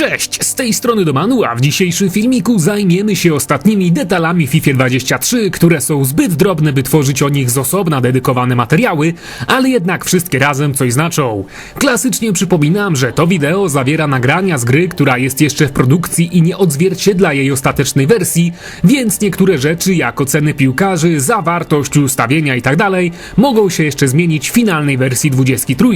Cześć, z tej strony Domanu, a w dzisiejszym filmiku zajmiemy się ostatnimi detalami FIFA 23, które są zbyt drobne, by tworzyć o nich z osobna dedykowane materiały, ale jednak wszystkie razem coś znaczą. Klasycznie przypominam, że to wideo zawiera nagrania z gry, która jest jeszcze w produkcji i nie odzwierciedla jej ostatecznej wersji, więc niektóre rzeczy jak oceny piłkarzy, zawartość, ustawienia itd. mogą się jeszcze zmienić w finalnej wersji 23,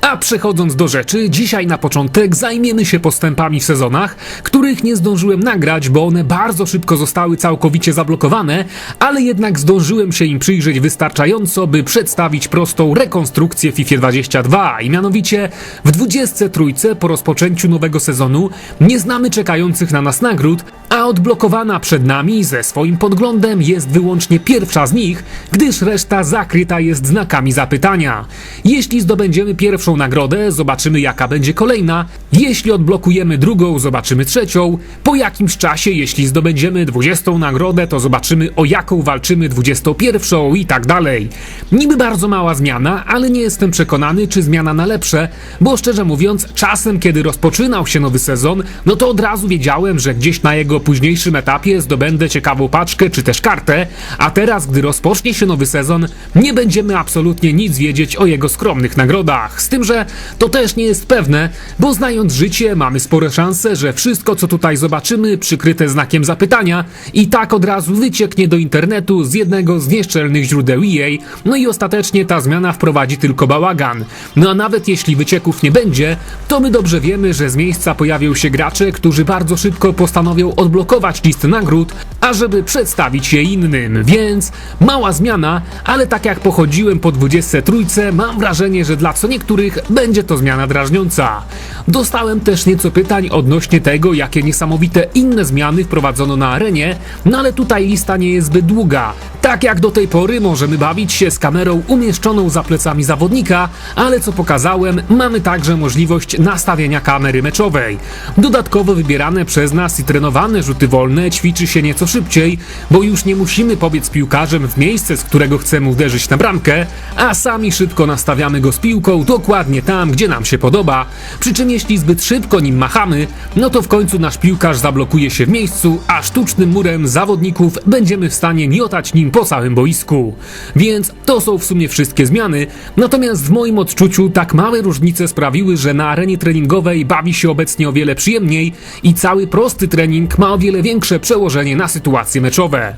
a przechodząc do rzeczy, dzisiaj na początek zajmiemy się postępami w sezonach, których nie zdążyłem nagrać, bo one bardzo szybko zostały całkowicie zablokowane, ale jednak zdążyłem się im przyjrzeć wystarczająco, by przedstawić prostą rekonstrukcję FIFA 22 i mianowicie w 23 po rozpoczęciu nowego sezonu nie znamy czekających na nas nagród, a odblokowana przed nami ze swoim podglądem jest wyłącznie pierwsza z nich, gdyż reszta zakryta jest znakami zapytania. Jeśli zdobędziemy pierwszą nagrodę, zobaczymy jaka będzie kolejna, jeśli odblokujemy drugą, zobaczymy trzecią, po jakimś czasie, jeśli zdobędziemy 20 nagrodę, to zobaczymy o jaką walczymy 21 i tak dalej. Niby bardzo mała zmiana, ale nie jestem przekonany, czy zmiana na lepsze, bo szczerze mówiąc, czasem kiedy rozpoczynał się nowy sezon, no to od razu wiedziałem, że gdzieś na jego późniejszym etapie zdobędę ciekawą paczkę czy też kartę, a teraz, gdy rozpocznie się nowy sezon, nie będziemy absolutnie nic wiedzieć o jego skromnych nagrodach. Z tym, że to też nie jest pewne, bo znając życie, mamy spore szanse, że wszystko, co tutaj zobaczymy, przykryte znakiem zapytania, i tak od razu wycieknie do internetu z jednego z nieszczelnych źródeł EA, no i ostatecznie ta zmiana wprowadzi tylko bałagan. No a nawet jeśli wycieków nie będzie, to my dobrze wiemy, że z miejsca pojawią się gracze, którzy bardzo szybko postanowią odblokować listę nagród, ażeby przedstawić je innym, więc mała zmiana, ale tak jak pochodziłem po 23, mam wrażenie, że dla co niektórych będzie to zmiana drażniąca. Dostałem też nieco pytań odnośnie tego, jakie niesamowite inne zmiany wprowadzono na arenie, no ale tutaj lista nie jest zbyt długa. Tak jak do tej pory możemy bawić się z kamerą umieszczoną za plecami zawodnika, ale co pokazałem, mamy także możliwość nastawienia kamery meczowej. Dodatkowo wybierane przez nas i trenowane rzuty wolne ćwiczy się nieco szybciej, bo już nie musimy pobiec piłkarzem w miejsce, z którego chcemy uderzyć na bramkę, a sami szybko nastawiamy go z piłką dokładnie tam, gdzie nam się podoba. Przy czym jeśli zbyt szybko nim machamy, no to w końcu nasz piłkarz zablokuje się w miejscu, a sztucznym murem zawodników będziemy w stanie miotać nim po całym boisku. Więc to są w sumie wszystkie zmiany, natomiast w moim odczuciu tak małe różnice sprawiły, że na arenie treningowej bawi się obecnie o wiele przyjemniej i cały prosty trening ma o wiele większe przełożenie na sytuacje meczowe.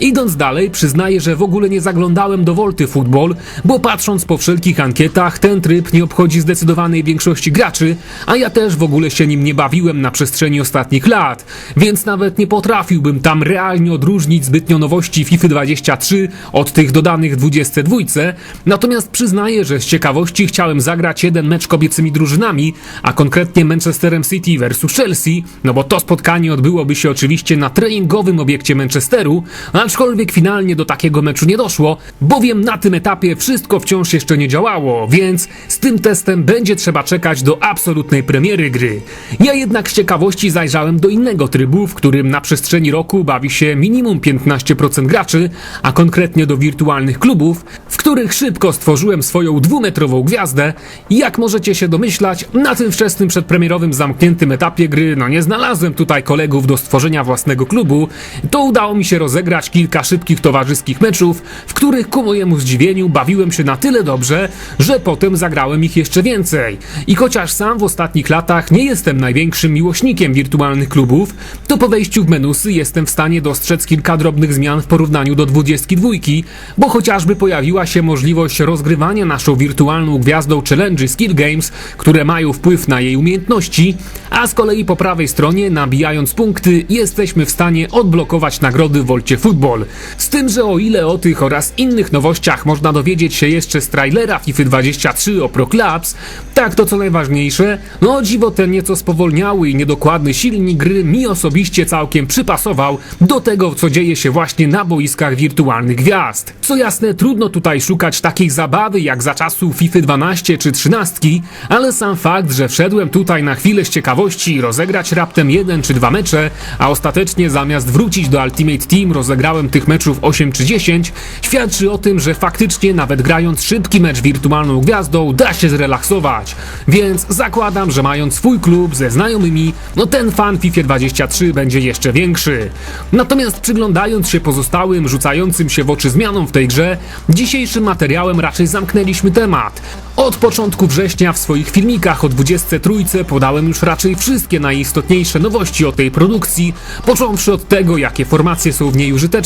Idąc dalej, przyznaję, że w ogóle nie zaglądałem do Volty Football, bo patrząc po wszelkich ankietach, ten tryb nie obchodzi zdecydowanej większości graczy, a ja też w ogóle się nim nie bawiłem na przestrzeni ostatnich lat, więc nawet nie potrafiłbym tam realnie odróżnić zbytnio nowości FIFA 23 od tych dodanych 22, natomiast przyznaję, że z ciekawości chciałem zagrać jeden mecz kobiecymi drużynami, a konkretnie Manchesterem City vs Chelsea, no bo to spotkanie odbyłoby się oczywiście na treningowym obiekcie Manchesteru, aczkolwiek finalnie do takiego meczu nie doszło, bowiem na tym etapie wszystko wciąż jeszcze nie działało, więc z tym testem będzie trzeba czekać do absolutnej premiery gry. Ja jednak z ciekawości zajrzałem do innego trybu, w którym na przestrzeni roku bawi się minimum 15% graczy, a konkretnie do wirtualnych klubów, w których szybko stworzyłem swoją dwumetrową gwiazdę jak możecie się domyślać, na tym wczesnym przedpremierowym zamkniętym etapie gry, no nie znalazłem tutaj kolegów do stworzenia własnego klubu, to udało mi się rozegrać kilka szybkich towarzyskich meczów, w których ku mojemu zdziwieniu bawiłem się na tyle dobrze, że potem zagrałem ich jeszcze więcej. I chociaż sam w ostatnich latach nie jestem największym miłośnikiem wirtualnych klubów, to po wejściu w menusy jestem w stanie dostrzec kilka drobnych zmian w porównaniu do 22, bo chociażby pojawiła się możliwość rozgrywania naszą wirtualną gwiazdą challenge Skill Games, które mają wpływ na jej umiejętności, a z kolei po prawej stronie, nabijając punkty, jesteśmy w stanie odblokować nagrody w Volcie Football. Z tym, że o ile o tych oraz innych nowościach można dowiedzieć się jeszcze z trailera FIFA 23 o Pro Clubs, tak to co najważniejsze, no dziwo ten nieco spowolniały i niedokładny silnik gry mi osobiście całkiem przypasował do tego, co dzieje się właśnie na boiskach wirtualnych gwiazd. Co jasne, trudno tutaj szukać takiej zabawy jak za czasów FIFA 12 czy 13, ale sam fakt, że wszedłem tutaj na chwilę z ciekawości rozegrać raptem jeden czy dwa mecze, a ostatecznie zamiast wrócić do Ultimate Team rozegrałem obejrzałem tych meczów 8 czy 10, świadczy o tym, że faktycznie nawet grając szybki mecz wirtualną gwiazdą da się zrelaksować. Więc zakładam, że mając swój klub ze znajomymi, no ten fan FIFA 23 będzie jeszcze większy. Natomiast przyglądając się pozostałym, rzucającym się w oczy zmianom w tej grze, dzisiejszym materiałem raczej zamknęliśmy temat. Od początku września w swoich filmikach o 23 podałem już raczej wszystkie najistotniejsze nowości o tej produkcji, począwszy od tego, jakie formacje są w niej użyteczne,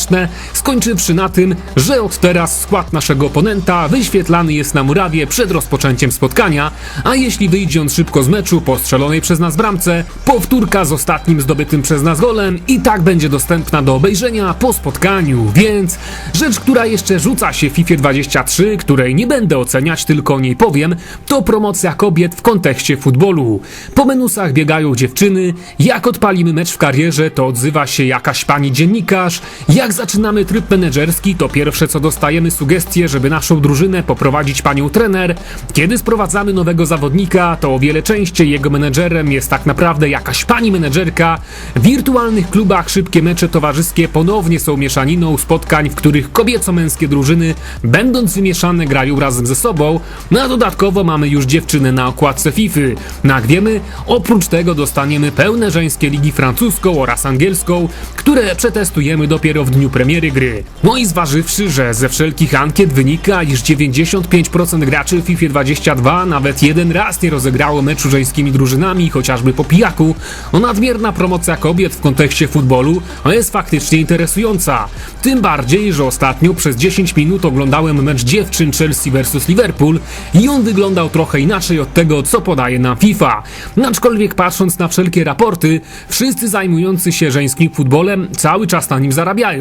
skończywszy na tym, że od teraz skład naszego oponenta wyświetlany jest na murawie przed rozpoczęciem spotkania, a jeśli wyjdzie on szybko z meczu po strzelonej przez nas bramce, powtórka z ostatnim zdobytym przez nas golem i tak będzie dostępna do obejrzenia po spotkaniu, więc rzecz, która jeszcze rzuca się w FIFA 23, której nie będę oceniać, tylko o niej powiem, to promocja kobiet w kontekście futbolu. Po menusach biegają dziewczyny, jak odpalimy mecz w karierze, to odzywa się jakaś pani dziennikarz, jak zaczynamy tryb menedżerski, to pierwsze co dostajemy sugestie, żeby naszą drużynę poprowadzić panią trener, kiedy sprowadzamy nowego zawodnika, to o wiele częściej jego menedżerem jest tak naprawdę jakaś pani menedżerka. W wirtualnych klubach szybkie mecze towarzyskie ponownie są mieszaniną spotkań, w których kobieco-męskie drużyny, będąc wymieszane, grają razem ze sobą, no a dodatkowo mamy już dziewczynę na okładce FIFA. No jak wiemy, oprócz tego dostaniemy pełne żeńskie ligi francuską oraz angielską, które przetestujemy dopiero w dniu premiery gry. No i zważywszy, że ze wszelkich ankiet wynika, iż 95% graczy w FIFA 22 nawet jeden raz nie rozegrało meczu żeńskimi drużynami, chociażby po pijaku, no nadmierna promocja kobiet w kontekście futbolu no jest faktycznie interesująca. Tym bardziej, że ostatnio przez 10 minut oglądałem mecz dziewczyn Chelsea vs Liverpool i on wyglądał trochę inaczej od tego, co podaje nam FIFA. Aczkolwiek patrząc na wszelkie raporty, wszyscy zajmujący się żeńskim futbolem cały czas na nim zarabiają.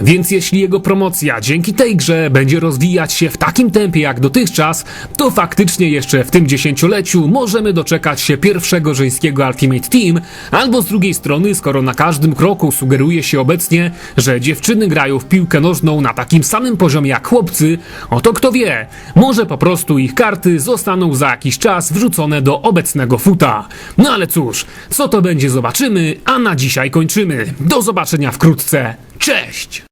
Więc jeśli jego promocja dzięki tej grze będzie rozwijać się w takim tempie jak dotychczas, to faktycznie jeszcze w tym dziesięcioleciu możemy doczekać się pierwszego żeńskiego Ultimate Team, albo z drugiej strony, skoro na każdym kroku sugeruje się obecnie, że dziewczyny grają w piłkę nożną na takim samym poziomie jak chłopcy, oto kto wie, może po prostu ich karty zostaną za jakiś czas wrzucone do obecnego futa. No ale cóż, co to będzie zobaczymy, a na dzisiaj kończymy. Do zobaczenia wkrótce. Cześć!